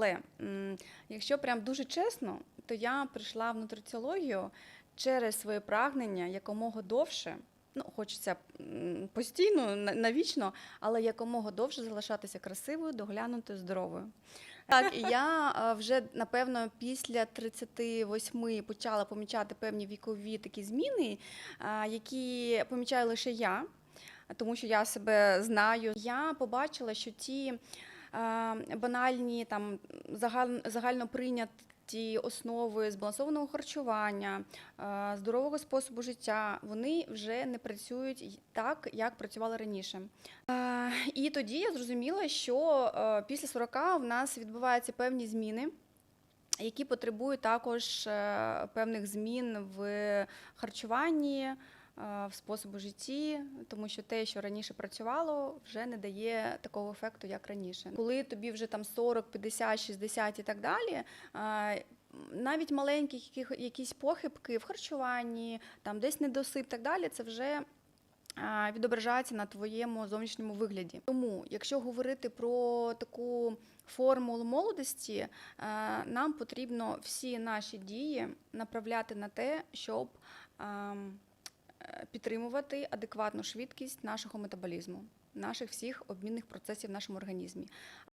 Але якщо прям дуже чесно, то я прийшла в нутриціологію через своє прагнення якомога довше. Ну, хочеться постійно, навічно, але якомога довше залишатися красивою, доглянутою, здоровою. Так, і я е, вже напевно після 38 почала помічати певні вікові такі зміни, е, які помічаю лише я, тому що я себе знаю. Я побачила, що ті банальні там загально, прийняті основи збалансованого харчування, е, здорового способу життя, вони вже не працюють так, як працювали раніше. Е, І тоді я зрозуміла, що е, після 40 в нас відбуваються певні зміни. Які потребують також е, певних змін в харчуванні, е, в способу житті, тому що те, що раніше працювало, вже не дає такого ефекту, як раніше. Коли тобі вже там 40, 50, 60 і так далі. е, Навіть маленькі якісь похибки в харчуванні, там десь недосип, так далі, це вже відображається на твоєму зовнішньому вигляді. Тому, якщо говорити про таку формулу молодості, е, нам потрібно всі наші дії направляти на те, щоб ем, е, підтримувати адекватну швидкість нашого метаболізму, наших всіх обмінних процесів в нашому організмі.